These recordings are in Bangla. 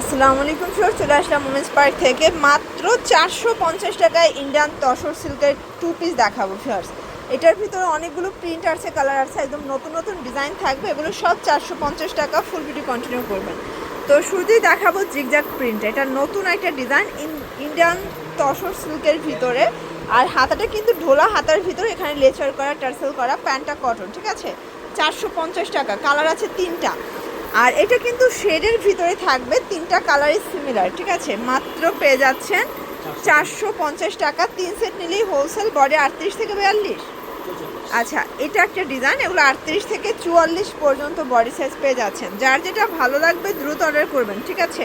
আসসালামু আলাইকুম স্যার চলে আসলাম উমেন্স পার্ক থেকে। মাত্র চারশো পঞ্চাশ টাকায় ইন্ডিয়ান তসর সিল্কের টু পিস দেখাবো ফার্স এটার ভিতরে অনেকগুলো প্রিন্ট আছে কালার আছে, একদম নতুন নতুন ডিজাইন থাকবে। এগুলো সব চারশো পঞ্চাশ টাকা ফুল ভিডিও কন্টিনিউ করবেন। তো শুরুতেই দেখাবো জিগজ্যাগ প্রিন্ট এটা নতুন একটা ডিজাইন ইন্ডিয়ান তসর সিল্কের ভিতরে। আর হাতাটা কিন্তু ঢোলা হাতার ভিতরে, এখানে লেচার করা, টার্সেল করা, প্যান্টটা কটন ঠিক আছে? চারশো পঞ্চাশ টাকা কালার আছে তিনটা। আর এটা কিন্তু শেডের ভিতরে থাকবে, তিনটা কালারই সিমিলার ঠিক আছে? মাত্র পেয়ে যাচ্ছেন চারশো পঞ্চাশ টাকা। তিন সেট নিলেই হোলসেল বডি আটত্রিশ থেকে বিয়াল্লিশ। আচ্ছা এটা একটা ডিজাইন এগুলো আটত্রিশ থেকে চুয়াল্লিশ পর্যন্ত বডি সাইজ পেয়ে যাচ্ছেন। যার যেটা ভালো লাগবে, দ্রুত অর্ডার করবেন, ঠিক আছে?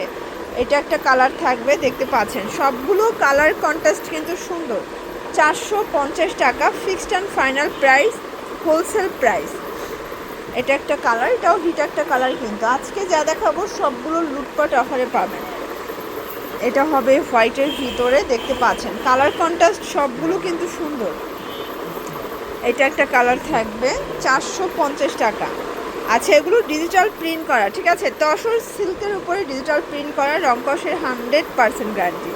এটা একটা কালার থাকবে, দেখতে পাচ্ছেন। সবগুলো কালার কন্ট্রাস্ট কিন্তু সুন্দর। চারশো পঞ্চাশ টাকা fixed and final price wholesale price এটা একটা কালার এটাও হিট একটা কালার কিন্তু আজকে যা দেখাবো সবগুলো লুটপাট অফারে পাবেন। এটা হবে হোয়াইটের ভিতরে, দেখতে পাচ্ছেন। কালার কন্ট্রাস্ট সবগুলো কিন্তু সুন্দর। এটা একটা কালার থাকবে চারশো পঞ্চাশ টাকা। আচ্ছা এগুলো ডিজিটাল প্রিন্ট করা, ঠিক আছে? তসর সিল্কের উপরে ডিজিটাল প্রিন্ট করা রংকসের হান্ড্রেড পার্সেন্ট গ্যারান্টি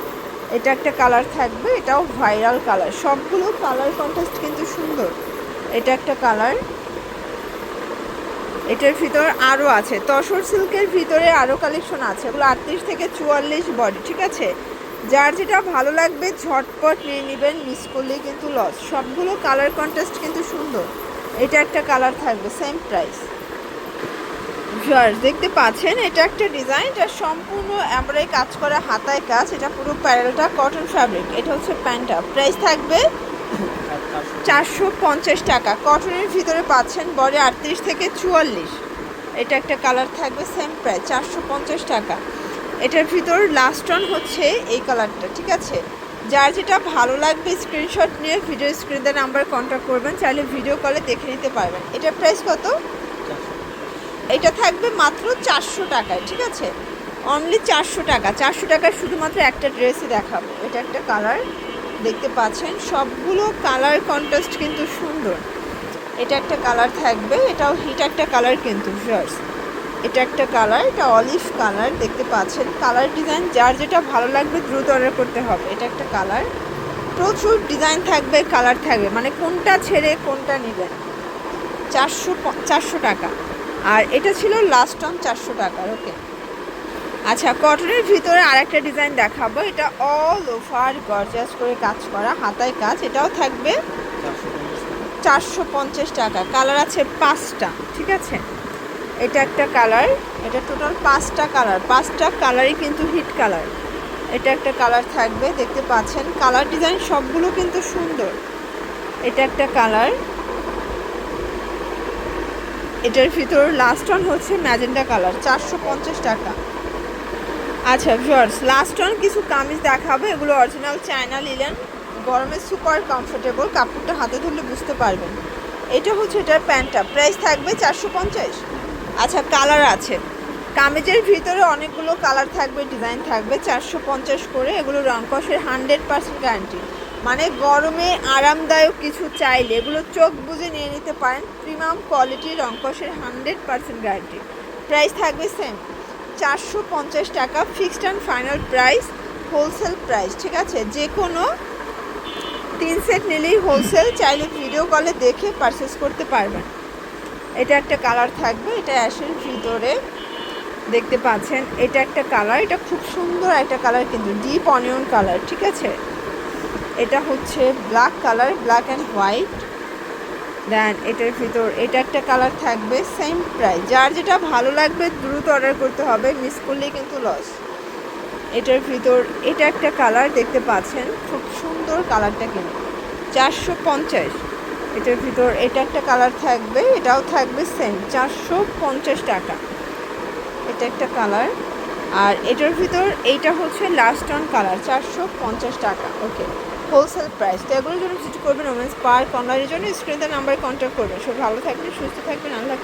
এটা একটা কালার থাকবে, এটাও ভাইরাল কালার সবগুলো কালার কন্ট্রাস্ট কিন্তু সুন্দর। এটা একটা কালার এটার ভিতর আরও আছে। তসর সিল্কের ভিতরে আরও কালেকশন আছে। এগুলো আটত্রিশ থেকে চুয়াল্লিশ বডি ঠিক আছে? যার যেটা ভালো লাগবে, ঝটপট নিয়ে নেবেন মিস করলেই কিন্তু লস সবগুলো কালার কন্টেস্ট কিন্তু সুন্দর। এটা একটা কালার থাকবে সেম প্রাইস দেখতে পাচ্ছেন, এটা একটা ডিজাইন এটা সম্পূর্ণ এমব্রয়ডারি কাজ করা, হাতায় কাজ। এটা পুরো প্যারেলটা কটন ফ্যাব্রিক এটা হচ্ছে প্যান্টটা প্রাইস থাকবে চারশো পঞ্চাশ টাকা। কটনের ভিতরে পাচ্ছেন বডি আটত্রিশ থেকে চুয়াল্লিশ। এটা একটা কালার থাকবে সেম প্রাইস চারশো পঞ্চাশ টাকা। এটার ভিতর লাস্ট অন হচ্ছে এই কালারটা ঠিক আছে? যার যেটা ভালো লাগবে স্ক্রিনশট নিয়ে ভিডিও স্ক্রিনের নাম্বার কন্ট্যাক্ট করবেন চাইলে ভিডিও কলে দেখে নিতে পারবেন। এটার প্রাইস কত? এটা থাকবে মাত্র চারশো টাকায় ঠিক আছে? অনলি চারশো টাকা। চারশো টাকায় শুধুমাত্র একটা ড্রেসই দেখাবো। এটা একটা কালার। দেখতে পাচ্ছেন, সবগুলো কালার কন্ট্রাস্ট কিন্তু সুন্দর। এটা একটা কালার থাকবে, এটাও হিট একটা কালার কিন্তু ভিউয়ার্স এটা একটা কালার এটা অলিভ কালার দেখতে পাচ্ছেন। কালার ডিজাইন যার যেটা ভালো লাগবে দ্রুত অর্ডার করতে হবে, এটা একটা কালার প্রচুর ডিজাইন থাকবে কালার থাকবে মানে কোনটা ছেড়ে কোনটা নেবেন। চারশো চারশো টাকা। আর এটা ছিল লাস্ট অন চারশো টাকার ওকে আচ্ছা কটনের ভিতরে আরেকটা ডিজাইন দেখাবো। এটা অল ওভার গর্জাস করে কাজ করা, হাতায় কাজ। এটাও থাকবে চারশো পঞ্চাশ টাকা। কালার আছে পাঁচটা, ঠিক আছে? এটা একটা কালার এটা টোটাল পাঁচটা কালার পাঁচটা কালারই কিন্তু হিট কালার এটা একটা কালার থাকবে, দেখতে পাচ্ছেন? কালার ডিজাইন সবগুলো কিন্তু সুন্দর। এটা একটা কালার এটার ভিতর লাস্ট অন হচ্ছে ম্যাজেন্ডা কালার চারশো পঞ্চাশ টাকা। আচ্ছা ভিউয়ার্স লাস্ট অন কিছু কামিজ দেখাবো। এগুলো অরিজিনাল চায়না লিলেন গরমে সুপার কমফোর্টেবল কাপড়টা হাতে ধরলে বুঝতে পারবেন। এটা হচ্ছে এটার প্যান্টটা প্রাইস থাকবে চারশো পঞ্চাশ। আচ্ছা কালার আছে। কামিজের ভিতরে অনেকগুলো কালার থাকবে ডিজাইন থাকবে চারশো পঞ্চাশ করে। এগুলো রংকসের হান্ড্রেড পার্সেন্ট গ্যারান্টি মানে গরমে আরামদায়ক কিছু চাইলে এগুলো চোখ বুঝে নিয়ে নিতে পারেন। প্রিমিয়াম কোয়ালিটির রংকসের হান্ড্রেড পার্সেন্ট গ্যারান্টি প্রাইস থাকবে সেম চারশো পঞ্চাশ টাকা fixed and final price, wholesale price, ঠিক আছে? যে কোনো তিন সেট নিলেই হোলসেল, চাইলে ভিডিও কলে দেখে পারচেস করতে পারবেন। এটা একটা কালার থাকবে, এটা অ্যাশের ভিতরে দেখতে পাচ্ছেন। এটা একটা কালার এটা খুব সুন্দর একটা কালার কিন্তু ডিপ অনিয়ন কালার ঠিক আছে? এটা হচ্ছে black colour black and white then এটার ভিতর, এটা একটা কালার থাকবে সেম প্রাইস যার যেটা ভালো লাগবে, দ্রুত অর্ডার করতে হবে মিস করলেই কিন্তু লস এটার ভিতর, এটা একটা কালার দেখতে পাচ্ছেন, খুব সুন্দর কালারটা কিন্তু। চারশো পঞ্চাশ। এটার ভিতর, এটা একটা কালার থাকবে, এটাও থাকবে সেম চারশো পঞ্চাশ টাকা। এটা একটা কালার আর এটার ভিতর, এইটা হচ্ছে লাস্ট অন কালার চারশো পঞ্চাশ টাকা। ওকে হোলসেল প্রাইস তো এগুলোর জন্য ভিজিট করবেন ওমেন্স পার্ক অনলাইনের জন্য স্ক্রিনে নাম্বারে কন্ট্যাক্ট করবেন সব ভালো থাকবেন, সুস্থ থাকবেন, আল্লাহ।